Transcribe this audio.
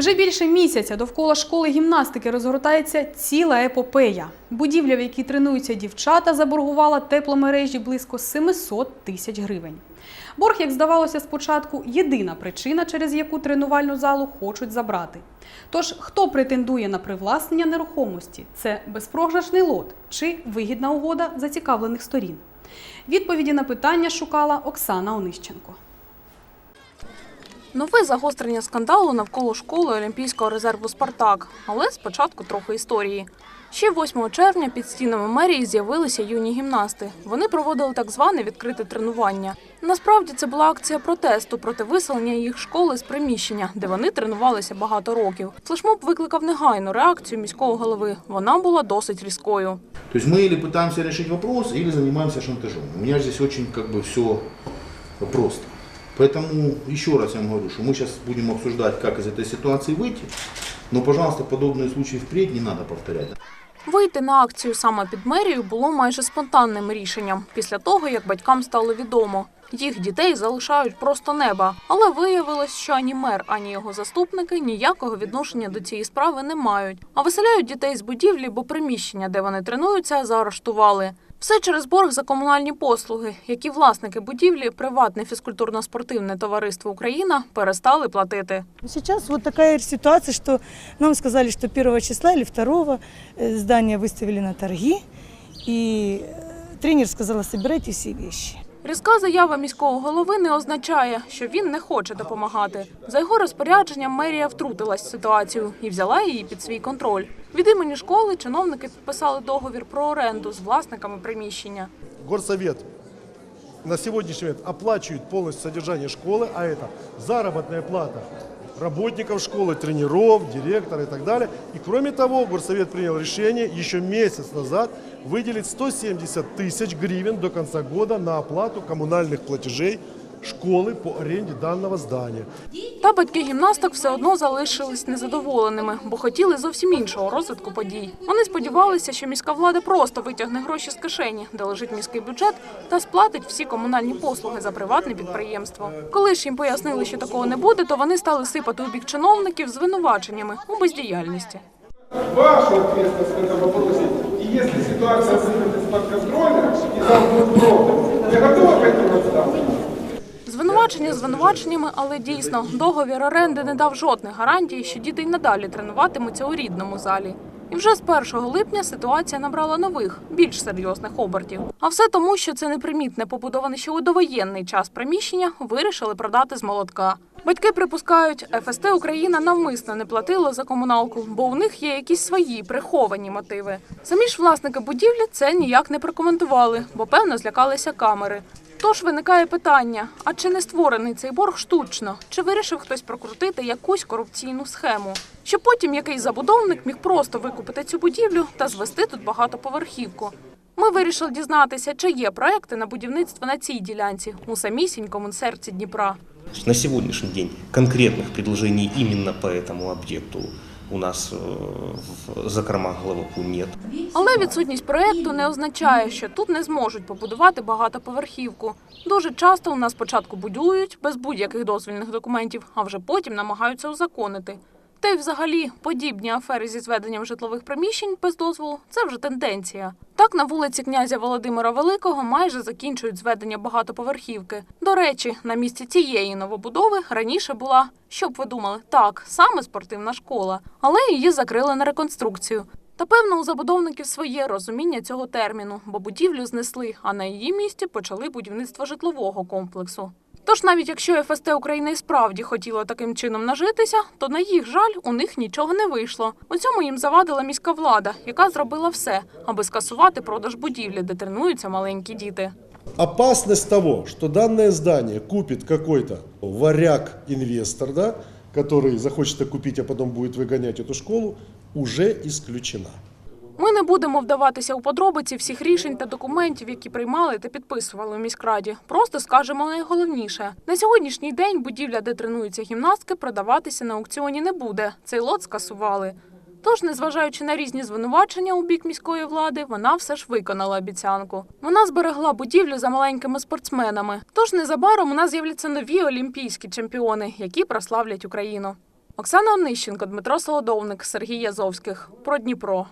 Вже більше місяця довкола школи гімнастики розгортається ціла епопея. Будівля, в якій тренуються дівчата, заборгувала тепломережі близько 700 тисяч гривень. Борг, як здавалося спочатку, єдина причина, через яку тренувальну залу хочуть забрати. Тож, хто претендує на привласнення нерухомості? Це безпрограшний лот чи вигідна угода зацікавлених сторін? Відповіді на питання шукала Оксана Онищенко. Нове загострення скандалу навколо школи Олімпійського резерву Спартак. Але спочатку трохи історії. Ще 8 червня під стінами мерії з'явилися юні гімнасти. Вони проводили так зване відкрите тренування. Насправді це була акція протесту проти виселення їх школи з приміщення, де вони тренувалися багато років. Флешмоб викликав негайну реакцію міського голови. Вона була досить різкою. То есть мы или пытаемся решить вопрос, или занимаемся шантажом. У меня здесь очень как бы все просто. Поэтому еще раз я вам говорю, что мы сейчас будем обсуждать, как из этой ситуации выйти. Но, пожалуйста, подобные случаи впредь не надо повторять. Вийти на акцію саме під мерію було майже спонтанним рішенням після того, як батькам стало відомо. Їх дітей залишають просто неба. Але виявилось, що ані мер, ані його заступники ніякого відношення до цієї справи не мають. А виселяють дітей з будівлі, бо приміщення, де вони тренуються, заарештували. Все через борг за комунальні послуги, які власники будівлі, приватне фізкультурно-спортивне товариство Україна перестали платити. Сейчас вот такая ситуация, что нам сказали, что 1 числа или 2 э, здание выставили на торги, и э, тренер сказала, собирайте все вещи. Різка заява міського голови не означає, що він не хоче допомагати. За його розпорядженням мерія втрутилась в ситуацію і взяла її під свій контроль. Від імені школи чиновники підписали договір про оренду з власниками приміщення. Горсовет на сегодняшний момент оплачивает полностью содержание школы, а это заработная плата работников школы, тренеров, директора и так далее. И кроме того, Горсовет принял решение еще месяц назад выделить 170 тысяч гривен до конца года на оплату коммунальных платежей школы по аренде данного здания. Та батьки гімнасток все одно залишились незадоволеними, бо хотіли зовсім іншого розвитку подій. Вони сподівалися, що міська влада просто витягне гроші з кишені, де лежить міський бюджет, та сплатить всі комунальні послуги за приватне підприємство. Коли ж їм пояснили, що такого не буде, то вони стали сипати у бік чиновників звинуваченнями у бездіяльності. вашу ответственность в этом вопросе. И если ситуация выйдет из-под контроля и замкнут я готова в отставку. Звинувачення звинуваченнями, але дійсно договір оренди не дав жодних гарантій, що діти й надалі тренуватимуться у рідному залі. І вже з 1 липня ситуація набрала нових, більш серйозних обертів. А все тому, що це непримітне побудоване ще у довоєнний час приміщення вирішили продати з молотка. Батьки припускають, ФСТ Україна навмисно не платила за комуналку, бо у них є якісь свої приховані мотиви. Самі ж власники будівлі це ніяк не прокоментували, бо певно злякалися камери. Тож виникає питання: а чи не створений цей борг штучно? Чи вирішив хтось прокрутити якусь корупційну схему? Щоб потім якийсь забудовник міг просто викупити цю будівлю та звести тут багатоповерхівку. Ми вирішили дізнатися, чи є проекти на будівництво на цій ділянці у самісінькому серці Дніпра. На сегодняшний день конкретных предложений именно по этому объекту у нас зокрема, в ні. Але відсутність проекту не означає, що тут не зможуть побудувати багатоповерхівку. Дуже часто у нас спочатку будують без будь-яких дозвільних документів, а вже потім намагаються узаконити. Та й взагалі подібні афери зі зведенням житлових приміщень без дозволу це вже тенденція. Так на вулиці князя Володимира Великого майже закінчують зведення багатоповерхівки. До речі, на місці цієї новобудови раніше була, що б ви думали, так, саме спортивна школа, але її закрили на реконструкцію. Та певно у забудовників своє розуміння цього терміну, бо будівлю знесли, а на її місці почали будівництво житлового комплексу. Тож навіть якщо ФСТ України і справді хотіло таким чином нажитися, то на їх жаль у них нічого не вийшло. У цьому їм завадила міська влада, яка зробила все, аби скасувати продаж будівлі, де тренуються маленькі діти. Опасность того, что данное здание купит какой-то варяг-инвестор, да, который захочет это купить, а потом будет выгонять эту школу, уже исключена. Ми не будемо вдаватися у подробиці всіх рішень та документів, які приймали та підписували у міськраді. Просто скажемо найголовніше: на сьогоднішній день будівля, де тренуються гімнастки, продаватися на аукціоні не буде. Цей лот скасували. Тож, незважаючи на різні звинувачення у бік міської влади, вона все ж виконала обіцянку. Вона зберегла будівлю за маленькими спортсменами. Тож незабаром у нас з'являться нові олімпійські чемпіони, які прославлять Україну. Оксана Онищенко, Дмитро Солодовник, Сергій Язовських. Про Дніпро.